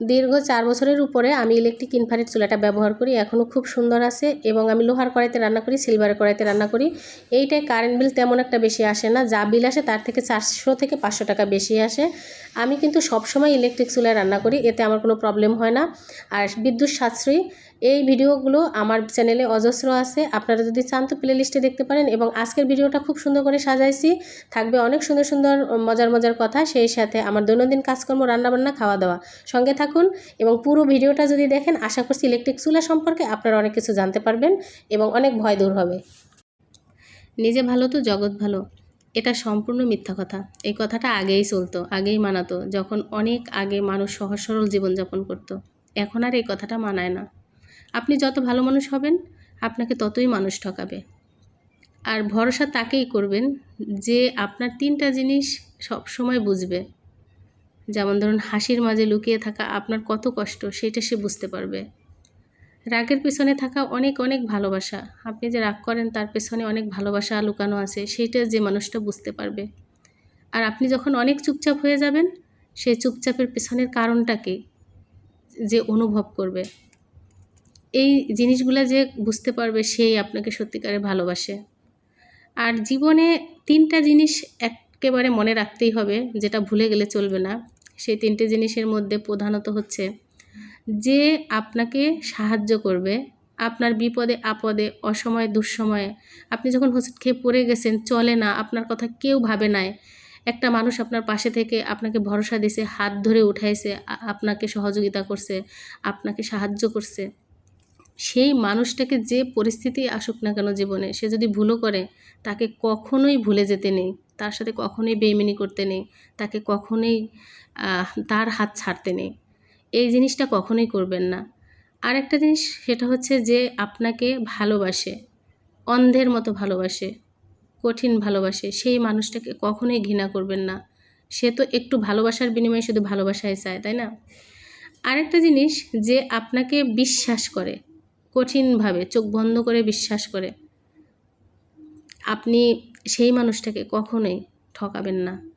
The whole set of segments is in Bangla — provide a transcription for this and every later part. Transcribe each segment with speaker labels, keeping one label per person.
Speaker 1: দীর্ঘ চার বছরের উপরে আমি ইলেকট্রিক ইনফ্রারেড চুলাটা ব্যবহার করি এখনও খুব সুন্দর আছে এবং আমি লোহার কড়াইতে রান্না করি সিলভারের কড়াইতে রান্না করি। এইটায় কারেন্ট বিল তেমন একটা বেশি আসে না, যা বিল আসে তার থেকে চারশো থেকে পাঁচশো টাকা বেশি আসে। আমি কিন্তু সবসময় ইলেকট্রিক চুলায় রান্না করি, এতে আমার কোনো প্রবলেম হয় না। আর বিদ্যুৎ সাশ্রয়ী, এই ভিডিওগুলো আমার চ্যানেলে অজস্র আছে, আপনারা যদি চান তো প্লে লিস্টে দেখতে পারেন এবং আজকের ভিডিওটা খুব সুন্দর করে সাজাইছি। থাকবে অনেক সুন্দর সুন্দর, মজার মজার কথা, সেই সাথে আমার দৈনন্দিন কাজকর্ম, রান্নাবান্না খাওয়া দাওয়া সঙ্গে থাকুন এবং পুরো ভিডিওটা যদি দেখেন, আশা করছি ইলেকট্রিক চুলা সম্পর্কে আপনারা অনেক কিছু জানতে পারবেন এবং অনেক ভয় দূর হবে। নিজে ভালো তো জগৎ ভালো। এটা সম্পূর্ণ মিথ্যা কথা। এই কথাটা আগেই চলতো, আগেই মানাতো, যখন অনেক আগে মানুষ সহজ সরল জীবনযাপন করতো। এখন আর এই কথাটা মানায় না। আপনি যত ভালো মানুষ হবেন, আপনাকে ততই মানুষ ঠকাবে। আর ভরসা তাকেই করবেন যে আপনার তিনটা জিনিস সব সময় বুঝবে। যেমন ধরুন হাসির মাঝে লুকিয়ে থাকা আপনার কত কষ্ট, সেটা সে বুঝতে পারবে। রাগের পেছনে থাকা অনেক অনেক ভালোবাসা। আপনি যে রাগ করেন, তার পেছনে অনেক ভালোবাসা লুকানো আছে সেইটা যে মানুষটা বুঝতে পারবে। আর আপনি যখন অনেক চুপচাপ হয়ে যাবেন সেই চুপচাপের পেছনের কারণটাকে যে অনুভব করবে। এই জিনিসগুলো যে বুঝতে পারবে, সেই আপনাকে সত্যিকারে ভালোবাসে। আর জীবনে তিনটা জিনিস একেবারে মনে রাখতেই হবে, যেটা ভুলে গেলে চলবে না। সেই তিনটে জিনিসের মধ্যে প্রধানত হচ্ছে যে আপনাকে সাহায্য করবে, আপনার বিপদে, আপদে, অসময়ে, দুঃসময়ে, আপনি যখন হোসেট খেয়ে পড়ে গেছেন, চলে না, আপনার কথা কেউ ভাবে নাই, একটা মানুষ আপনার পাশে থেকে আপনাকে ভরসা দিছে, হাত ধরে উঠাইছে আপনাকে সহযোগিতা করছে, আপনাকে সাহায্য করছে। সেই মানুষটাকে যে পরিস্থিতি আসুক না কেন জীবনে, সে যদি ভুলও করে, তাকে কখনোই ভুলে যেতে নেই। তার সাথে কখনোই বেইমিনি করতে নেই। তাকে কখনোই তার হাত ছাড়তে নেই। এই জিনিসটা কখনোই করবেন না। আরেকটা জিনিস সেটা হচ্ছে যে আপনাকে ভালোবাসে, অন্ধের মতো ভালোবাসে, কঠিন ভালোবাসে, সেই মানুষটাকে কখনোই ঘৃণা করবেন না। সে তো একটু ভালোবাসার বিনিময়ে শুধু ভালোবাসাই চায়, তাই না? আরেকটা জিনিস যে আপনাকে বিশ্বাস করে কঠিনভাবে চোখ বন্ধ করে বিশ্বাস করে। আপনি সেই মানুষটাকে কখনোই ঠকাবেন না।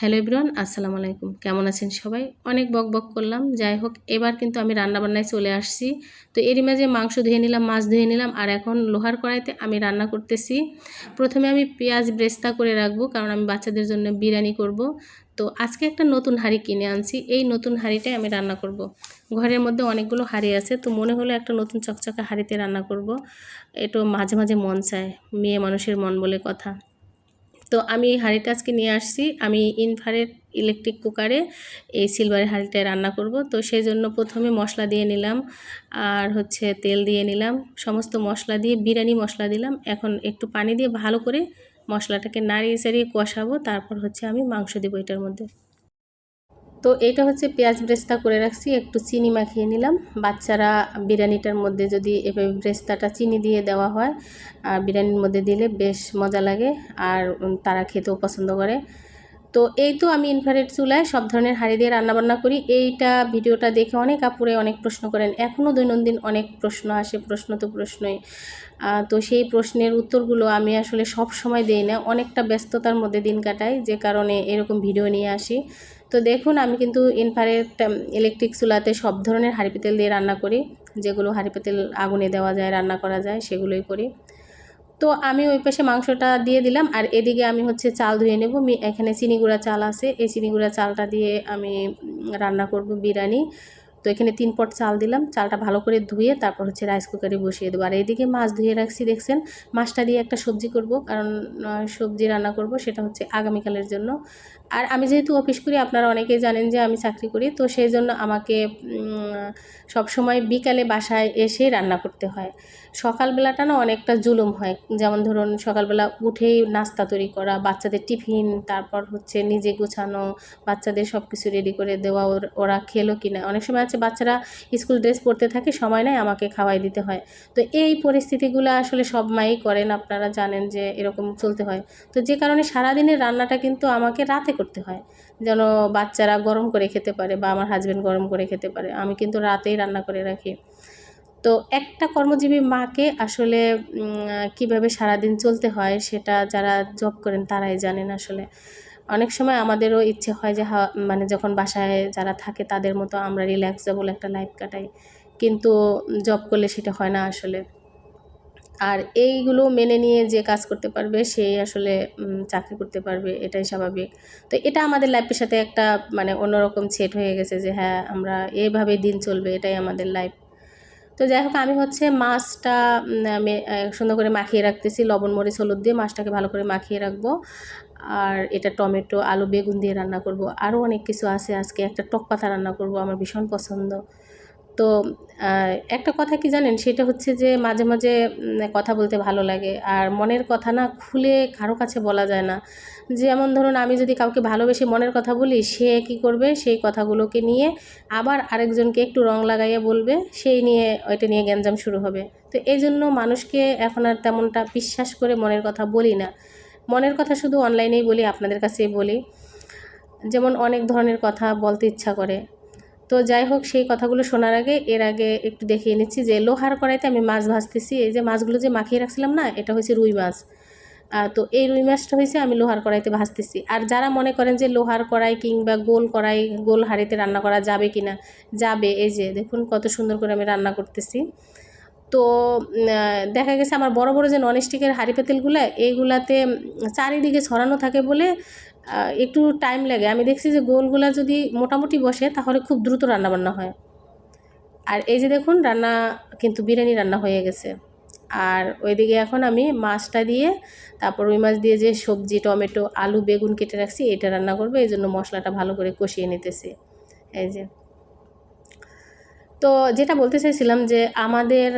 Speaker 1: হ্যালো এভরিওয়ান, আসসালামু আলাইকুম। কেমন আছেন সবাই? অনেক বক বক করলাম। যাই হোক, এবার কিন্তু আমি রান্নাবান্নায় চলে আসছি। তো এরই মাঝে মাংস ধুয়ে নিলাম, মাছ ধুয়ে নিলাম, আর এখন লোহার কড়াইতে আমি রান্না করতেছি। প্রথমে আমি পেঁয়াজ ব্রেস্তা করে রাখব, কারণ আমি বাচ্চাদের জন্য বিরিয়ানি করব। তো আজকে একটা নতুন হাঁড়ি কিনে আনছি। এই নতুন হাঁড়িটাই আমি রান্না করব। ঘরের মধ্যে অনেকগুলো হাঁড়ি আছে, তো মনে হলো একটা নতুন চকচকা হাঁড়িতে রান্না করব। এটো মাঝে মাঝে মন চায়, মেয়ে মানুষের মন বলে কথা। তো আমি এই হাঁড়িটা আজকে নিয়ে আসছি। আমি ইনফারেট ইলেকট্রিক কুকারে এই সিলভারের হাঁড়িটায় রান্না করব। তো সেই জন্য প্রথমে মশলা দিয়ে নিলাম আর হচ্ছে তেল দিয়ে নিলাম। সমস্ত মশলা দিয়ে, বিরিয়ানি মশলা দিলাম। এখন একটু পানি দিয়ে ভালো করে মশলাটাকে নাড়িয়ে চাড়িয়ে কষাবো। তারপর হচ্ছে আমি মাংস দেবো এটার মধ্যে। তো এটা হচ্ছে পেঁয়াজ ব্রেস্তা করে রাখছি, একটু চিনি মাখিয়ে নিলাম। বাচ্চারা বিরিয়ানিটার মধ্যে যদি এভাবে ব্রেস্তাটা চিনি দিয়ে দেওয়া হয়, আর বিরিয়ানির মধ্যে দিলে বেশ মজা লাগে আর তারা খেতেও পছন্দ করে। তো এই তো আমি ইনফ্রারেড চুলায় সব ধরনের হাঁড়ি দিয়ে রান্নাবান্না করি। এইটা ভিডিওটা দেখে অনেক আপুরে অনেক প্রশ্ন করেন। এখনও দৈনন্দিন অনেক প্রশ্ন আসে, প্রশ্ন তো প্রশ্নই। তো সেই প্রশ্নের উত্তরগুলো আমি আসলে সব সময় দিই না। অনেকটা ব্যস্ততার মধ্যে দিন কাটাই, যে কারণে এরকম ভিডিও নিয়ে আসি। তো দেখুন, আমি কিন্তু ইনফ্রারেড ইলেকট্রিক চুলাতে সব ধরনের হাঁড়ি পেতেল দিয়ে রান্না করি। যেগুলো হাঁড়ি পেতেল আগুনে দেওয়া যায়, রান্না করা যায়, সেগুলোই করি। তো আমি ওই পাশে মাংসটা দিয়ে দিলাম, আর এদিকে আমি হচ্ছে চাল ধুয়ে নেব। এখানে চিনি চিনিগুড়া চাল আছে। এই চিনি চিনিগুড়া চালটা দিয়ে আমি রান্না করব বিরিয়ানি। তো এখানে তিন পট চাল দিলাম, চালটা ভালো করে ধুয়ে তারপর হচ্ছে রাইস কুকারে বসিয়ে দেবো। আর এদিকে মাছ ধুয়ে রাখছি, দেখছেন? মাছটা দিয়ে একটা সবজি করব, কারণ সবজি রান্না করব, সেটা হচ্ছে আগামীকালের জন্য। আর আমি যেহেতু অফিস করি, আপনারা অনেকেই জানেন যে আমি চাকরি করি, তো সেই জন্য আমাকে সবসময় বিকালে বাসায় এসে রান্না করতে হয়। সকালবেলাটা না অনেকটা জুলুম হয়। যেমন ধরুন সকালবেলা উঠেই নাস্তা তৈরি করা, বাচ্চাদের টিফিন, তারপর হচ্ছে নিজে গোছানো, বাচ্চাদের সব কিছু রেডি করে দেওয়া, ওরা খেলো কি না অনেক সময় আছে বাচ্চারা স্কুল ড্রেস পরতে থাকে, সময় নেয় আমাকে খাওয়াই দিতে হয়। তো এই পরিস্থিতিগুলো আসলে সব মাই করেন, আপনারা জানেন যে এরকম চলতে হয়। তো যে কারণে সারাদিনের রান্নাটা কিন্তু আমাকে রাতে করতে হয়। যেন বাচ্চারা গরম করে খেতে পারে বা আমার হাজব্যান্ড গরম করে খেতে পারে। আমি কিন্তু রাতেই রান্না করে রাখি। তো একটা কর্মজীবী মাকে আসলে কীভাবে সারাদিন চলতে হয় সেটা যারা জব করেন তারাই জানেন আসলে। অনেক সময় আমাদেরও ইচ্ছে হয় যে মানে যখন বাসায় যারা থাকে তাদের মতো আমরা রিল্যাক্সেবল একটা লাইফ কাটাই। কিন্তু জব করলে সেটা হয় না আসলে। আর এইগুলো মেনে নিয়ে যে কাজ করতে পারবে সেই আসলে চাকরি করতে পারবে, এটাই স্বাভাবিক। তো এটা আমাদের লাইফের সাথে একটা মানে অন্যরকম সেট হয়ে গেছে যে হ্যাঁ আমরা এইভাবে দিন চলবে, এটাই আমাদের লাইফ তো যাই হোক, আমি হচ্ছে মাছটা সুন্দর করে মাখিয়ে রাখতেছি। লবণ, মরিচ, হলুদ দিয়ে মাছটাকে ভালো করে মাখিয়ে রাখব। আর এটা টমেটো, আলু, বেগুন দিয়ে রান্না করব। আরও অনেক কিছু আছে আজকে। একটা টক পাতা রান্না করব, আমার ভীষণ পছন্দ। তো একটা কথা কি জানেন? সেটা হচ্ছে যে মাঝে মাঝে কথা বলতে ভালো লাগে। আর মনের কথা না খুলে কারও কাছে বলা যায় না। যেমন ধরুন, আমি যদি কাউকে ভালোবেসে মনের কথা বলি, সে কি করবে? সেই কথাগুলোকে নিয়ে আবার আরেকজনকে একটু রং লাগাইয়ে বলবে, সেই নিয়ে, ওইটা নিয়ে গ্যাঞ্জাম শুরু হবে। তো এই জন্য মানুষকে এখন আর তেমনটা বিশ্বাস করে মনের কথা বলি না। মনের কথা শুধু অনলাইনেই বলি, আপনাদের কাছেই বলি। যেমন অনেক ধরনের কথা বলতে ইচ্ছা করে। তো যাই হোক, সেই কথাগুলো শোনার আগে, এর আগে একটু দেখিয়ে নিচ্ছি যে লোহার কড়াইতে আমি মাছ ভাজতেছি। এই যে মাছগুলো যে মাখিয়ে রাখছিলাম না, এটা হয়েছে রুই মাছ। তো এই রুই মাছটা হয়েছে আমি লোহার কড়াইতে ভাজতেছি। আর যারা মনে করেন যে লোহার কড়াই কিংবা গোল কড়াই, গোল হাড়িতে রান্না করা যাবে কি না যাবে। এই যে দেখুন কত সুন্দর করে আমি রান্না করতেছি। তো দেখা গেছে আমার বড় বড় যে ননস্টিকের হাঁড়ি পাতিলগুলো, এইগুলাতে চারিদিকে ছড়ানো থাকে বলে একটু টাইম লাগে। আমি দেখছি যে গোলগুলা যদি মোটামুটি বসে, তাহলে খুব দ্রুত রান্না বান্না হয়। আর এই যে দেখুন, রান্না কিন্তু বিরিয়ানি রান্না হয়ে গেছে। আর ওইদিকে এখন আমি মাছটা দিয়ে, তারপর ওই মাছ দিয়ে যে সবজি, টমেটো, আলু, বেগুন কেটে রাখছি, এটা রান্না করব। এই জন্য মশলাটা ভালো করে কষিয়ে নিতেছি। এই যে। তো যেটা বলতে চাইছিলাম যে আমাদের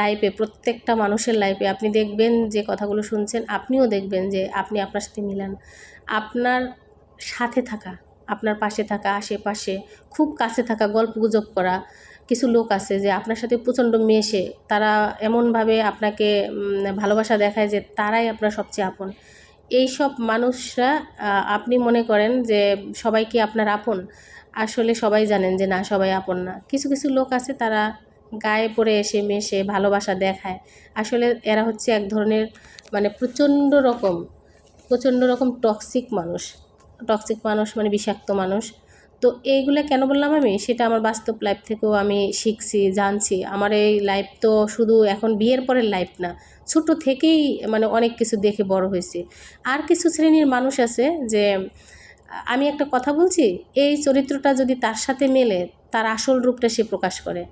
Speaker 1: লাইফে প্রত্যেকটা মানুষের লাইফে আপনি দেখবেন যে কথাগুলো শুনছেন, আপনিও দেখবেন যে আপনি আপনার সাথে মিলান। আপনার সাথে থাকা, আপনার পাশে থাকা, আশেপাশে খুব কাছে থাকা, গল্প গুজব করা, কিছু লোক আছে যে আপনার সাথে প্রচণ্ড মেশে, তারা এমনভাবে আপনাকে ভালোবাসা দেখায় যে তারাই আপনার সবচেয়ে আপন। এই সব মানুষরা আপনি মনে করেন যে সবাই কি আপনার আপন। আসলে সবাই জানেন যে না, সবাই আপন না। কিছু কিছু লোক আছে তারা গায়ে পড়ে এসে মেশে ভালোবাসা দেখায়। আসলে এরা হচ্ছে এক ধরনের মানে প্রচণ্ড রকম প্রচণ্ড রকম টক্সিক মানুষ। টক্সিক মানুষ মানে বিষাক্ত মানুষ। তো এইগুলো কেন বললাম আমি? সেটা আমার বাস্তব লাইফ থেকেও আমি শিখছি, জানছি। আমার এই লাইফ তো শুধু এখন বিয়ের পরের লাইফ না, ছোট থেকেই মানে অনেক কিছু দেখে বড় হয়েছি। আর কিছু শ্রেণির মানুষ আছে যে আমি একটা কথা বলছি, এই চরিত্রটা যদি তার সাথে মেলে, তার আসল রূপটা সে প্রকাশ করে।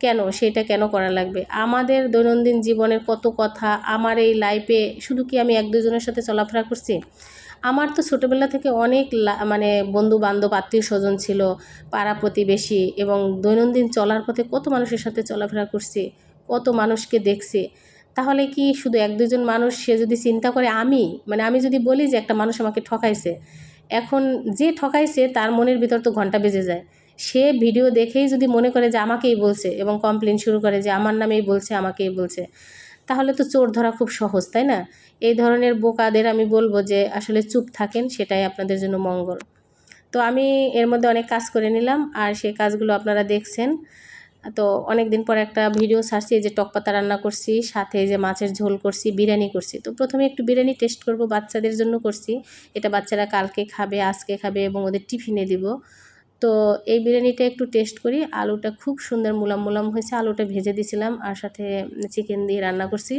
Speaker 1: কেন? সেটা কেন করা লাগবে? আমাদের দৈনন্দিন জীবনের কত কথা, আমার এই লাইফে শুধু কি আমি এক দুজনের সাথে চলাফেরা করছি? আমার তো ছোটোবেলা থেকে অনেক মানে বন্ধু বান্ধব আত্মীয় স্বজন ছিল, পাড়া প্রতিবেশী এবং দৈনন্দিন চলার পথে কত মানুষের সাথে চলাফেরা করছি, কত মানুষকে দেখছি। তাহলে কি শুধু এক দুজন মানুষ সে যদি চিন্তা করে আমি? মানে আমি যদি বলি যে একটা মানুষ আমাকে ঠকাইছে এখন যে ঠকাইছে তার মনের ভিতর তো ঘণ্টা বেজে যায়। সে ভিডিও দেখেই যদি মনে করে যে আমাকেই বলছে এবং কমপ্লেন শুরু করে যে আমার নামেই বলছে, আমাকেই বলছে, তাহলে তো চোর ধরা খুব সহজ, তাই না? এই ধরনের বোকাদের আমি বলব যে আসলে চুপ থাকেন, সেটাই আপনাদের জন্য মঙ্গল। তো আমি এর মধ্যে অনেক কাজ করে নিলাম, আর সেই কাজগুলো আপনারা দেখছেন। তো অনেক দিন পর একটা ভিডিও ছাড়ছি, এই যে টক পাতা রান্না করছি, সাথে এই যে মাছের ঝোল করছি, বিরিয়ানি করছি। তো প্রথমে একটু বিরিয়ানি টেস্ট করব, বাচ্চাদের জন্য করছি। এটা বাচ্চারা কালকে খাবে, আজকে খাবে এবং ওদের টিফিনে দিব। তো এই বিরিয়ানিটা একটু টেস্ট করি। আলুটা খুব সুন্দর মুলাম মুলাম হয়েছে, আলুটা ভেজে দিয়েছিলাম আর সাথে চিকেন দিয়ে রান্না করছি।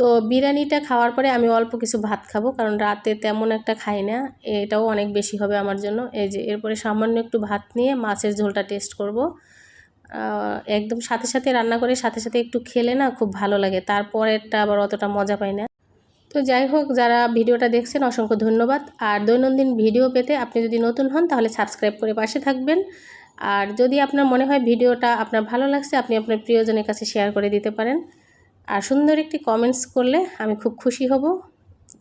Speaker 1: তো বিরিয়ানিটা খাওয়ার পরে আমি অল্প কিছু ভাত খাব, কারণ রাতে তেমন একটা খাই না। এটাও অনেক বেশি হবে আমার জন্য। এই যে, এরপরে সামান্য একটু ভাত নিয়ে মাছের ঝোলটা টেস্ট করব। একদম সাথে সাথে রান্না করে সাথে সাথে একটু খেলে না খুব ভালো লাগে। তারপরেরটা আবার অতটা মজা পাই না। তো যাই হোক, যারা ভিডিওটা দেখছেন, অসংখ্য ধন্যবাদ। আর দৈনন্দিন ভিডিও পেতে আপনি যদি নতুন হন, তাহলে সাবস্ক্রাইব করে পাশে থাকবেন। আর যদি আপনার মনে হয় ভিডিওটা আপনার ভালো লাগছে, আপনি আপনার প্রিয়জনের কাছে শেয়ার করে দিতে পারেন। আর সুন্দর একটি কমেন্টস করলে আমি খুব খুশি হব।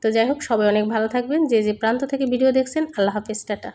Speaker 1: তো যাই হোক, সবাই অনেক ভালো থাকবেন। যে যে প্রান্ত থেকে ভিডিও দেখছেন, আল্লাহ হাফেজ, টাটা।